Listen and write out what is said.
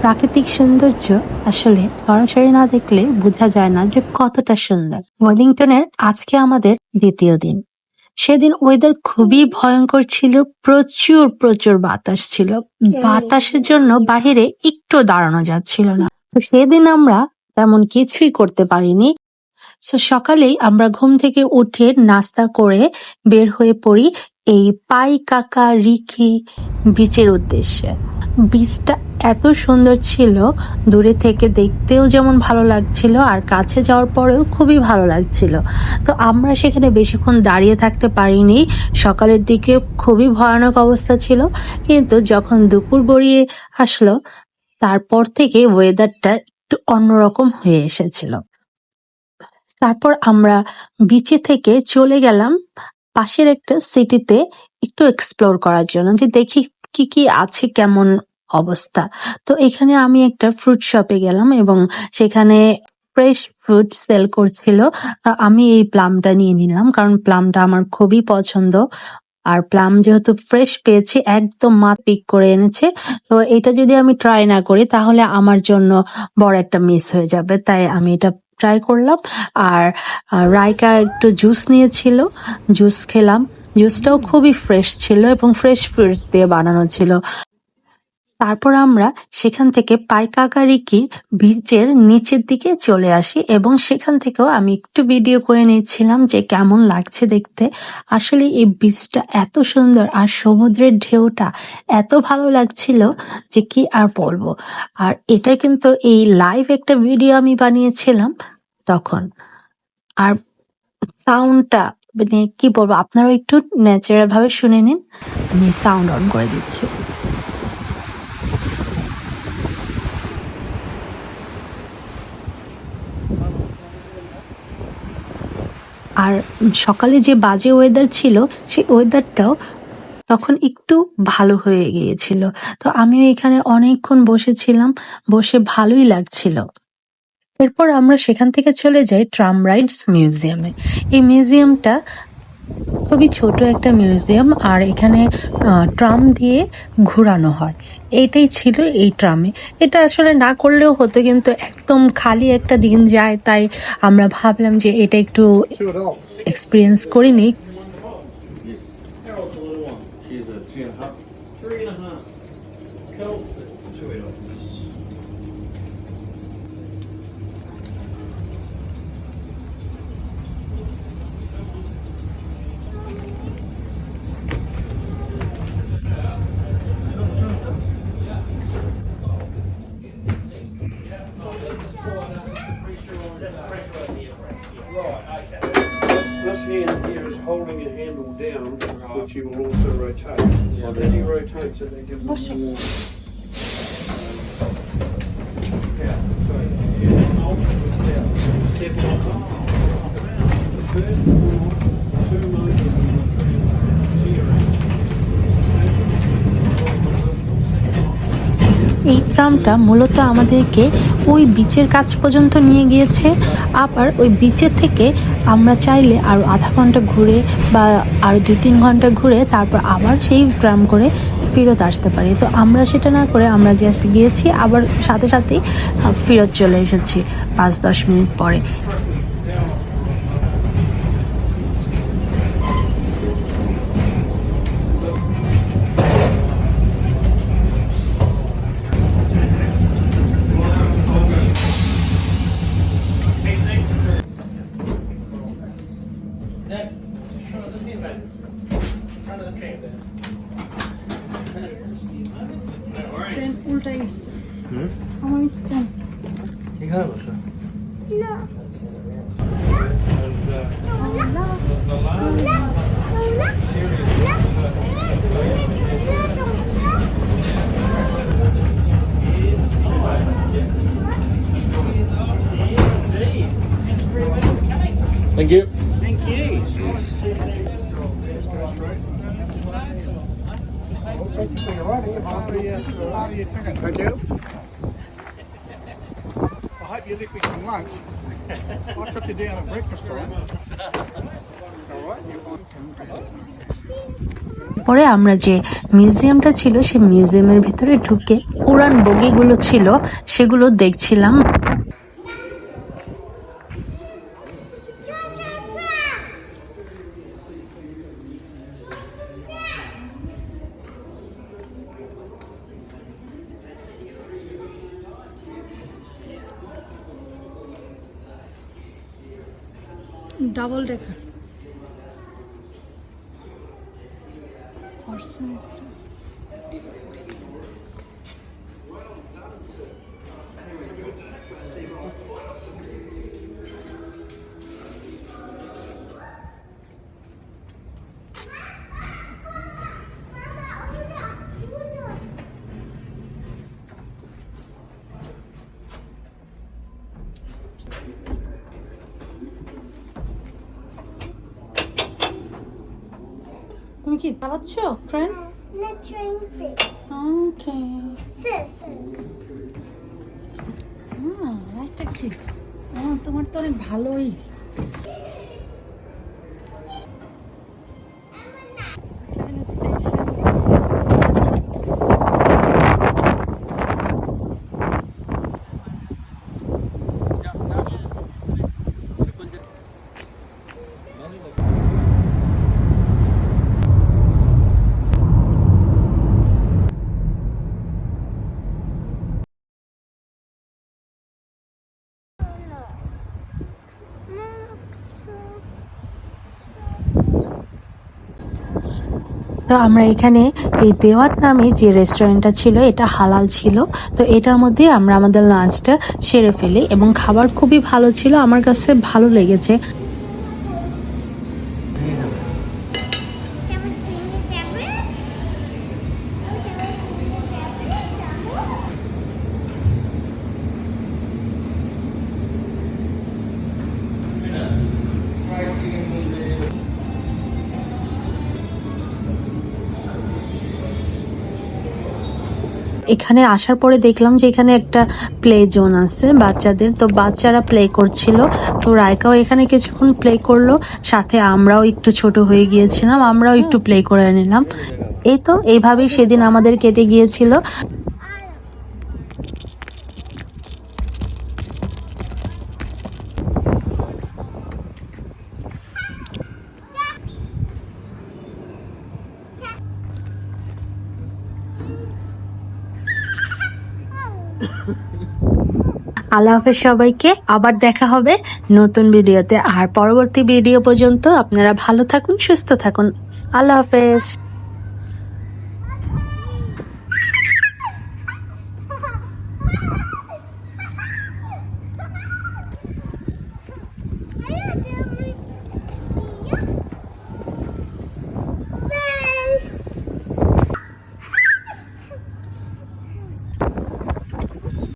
প্রাকৃতিক সৌন্দর্য আসলে সরাসরি না দেখলে বোঝা যায় না যে কতটা সুন্দর। ওয়েলিংটনের আজকে আমাদের দ্বিতীয় দিন। সেদিন ওয়েদার খুবই ভয়ঙ্কর ছিল, প্রচুর প্রচুর বাতাস ছিল। বাতাসের জন্য বাহিরে একটু দাঁড়ানো যাচ্ছিল না। তো সেদিন আমরা তেমন কিছুই করতে পারিনি। তো সকালেই আমরা ঘুম থেকে উঠে নাস্তা করে বের হয়ে পড়ি এই পাই কাকা রিকি বিচের উদ্দেশ্যে। বীজটা এত সুন্দর ছিল, দূরে থেকে দেখতেও যেমন ভালো লাগছিল আর কাছে যাওয়ার পরেও খুবই ভালো লাগছিল। তো আমরা সেখানে বেশিক্ষণ দাঁড়িয়ে থাকতে পারিনি, সকালের দিকে খুবই ভয়ানক অবস্থা ছিল, কিন্তু যখন দুপুর গড়িয়ে আসলো, তারপর থেকে ওয়েদারটা একটু অন্যরকম হয়ে এসেছিল। তারপর আমরা বিচে থেকে চলে গেলাম পাশের একটা সিটিতে একটু এক্সপ্লোর করার জন্য, যে দেখি কি কি আছে, কেমন অবস্থা? তো এখানে আমি একটা ফ্রুট শপে গেলাম এবং সেখানে ফ্রেশ ফ্রুট সেল করছিল। আমি এই প্লামটা নিয়ে নিলাম কারণ প্লামটা আমার খুবই পছন্দ। আর প্লাম যেহেতু ফ্রেশ পেয়েছি, একদম মা পিক করে এনেছে। তো এটা যদি আমি ট্রাই না করি, তাহলে আমার জন্য বড় একটা মিস হয়ে যাবে। তাই আমি এটা ট্রাই করলাম। আর রায়কা একটু জুস নিয়েছিল। জুস খেলাম। জুসটাও খুবই ফ্রেশ ছিল এবং ফ্রেশ ফ্রুটস দিয়ে বানানো ছিল। তারপর আমরা সেখান থেকে পাইকাকারিকি বিচের নিচের দিকে চলে আসি এবং সেখান থেকেও আমি একটু ভিডিও করে নিচ্ছিলাম যে কেমন লাগছে দেখতে। আসলে এই বিচটা এত সুন্দর আর সমুদ্রের ঢেউটা এত ভালো লাগছিল যে কি আর বলব। আর এটা কিন্তু এই লাইভ একটা ভিডিও আমি বানিয়েছিলাম তখন। আর সাউন্ডটা মানে কি বলব, আপনারাও একটু ন্যাচারাল ভাবে শুনে নিন। আমি সাউন্ড অন করে দিচ্ছি। আর সকালে যে বাজে ওয়েদার ছিল, সেই ওয়েদারটাও তখন একটু ভালো হয়ে গিয়েছিল। তো আমিও এখানে অনেকক্ষণ বসেছিলাম, বসে ভালোই লাগছিল। এরপর আমরা সেখান থেকে চলে যাই ট্রাম রাইডস মিউজিয়ামে। এই মিউজিয়ামটা খুবই ছোট একটা মিউজিয়াম আর এখানে ট্রাম দিয়ে ঘোরানো হয়। এইটাই ছিল এই ট্রামে। এটা আসলে না করলেও হতো কিন্তু একদম খালি একটা দিন যায় তাই আমরা ভাবলাম যে এটা একটু এক্সপিরিয়েন্স করি নিই this hand here is holding a handle down, Right. which you will also rotate. Yeah. And as he rotates it, that gives Push it it. more. um, Power. So, yeah, ultimate power. Seven. The first one ট্রামটা মূলত আমাদেরকে ওই বিচের কাছ পর্যন্ত নিয়ে গিয়েছে। আবার ওই বিচের থেকে আমরা চাইলে আরও আধা ঘণ্টা ঘুরে বা আরও দুই তিন ঘণ্টা ঘুরে তারপর আবার সেই ট্রাম করে ফেরত আসতে পারি। তো আমরা সেটা না করে আমরা জাস্ট গিয়েছি, আবার সাথে সাথেই ফেরত চলে এসেছি পাঁচ দশ মিনিট পরে। front of the seat backs. Front of the tram there. No worries. Train উল্টে গেছে আমার স্ট্যান্ড এখানে বসো না Thank you. I hope you lick me some lunch. I took you down at breakfast time. All right, you পরে আমরা যে মিউজিয়ামটা ছিল সে মিউজিয়ামের ভিতরে ঢুকে পুরান বগিগুলো ছিল সেগুলো দেখছিলাম ডাবল ডেকার। তুমি কি চালাচ্ছ ট্রেন train fit. ওকে ও তোমার তো অনেক ভালোই। তো আমরা এখানে এই দেওয়ার নামে যে রেস্টুরেন্টটা ছিল, এটা হালাল ছিল। তো এটার মধ্যে আমরা আমাদের লাঞ্চটা সেরে ফেলি এবং খাবার খুবই ভালো ছিল, আমার কাছে ভালো লেগেছে। এখানে আসার পরে দেখলাম যে এখানে একটা প্লে জোন আছে বাচ্চাদের। তো বাচ্চারা প্লে করছিল। তো রায়কাও এখানে কিছুক্ষণ প্লে করল। সাথে আমরাও একটু ছোট হয়ে গিয়েছিলাম। আমরাও একটু প্লে করে নিলাম। এই তো এইভাবেই সেদিন আমাদের কেটে গিয়েছিল। আল্লাহ হাফেজ সবাইকে, আবার দেখা হবে নতুন ভিডিওতে। আর পরবর্তী ভিডিও পর্যন্ত আপনারা ভালো থাকুন, সুস্থ থাকুন। আল্লাহ হাফেজ।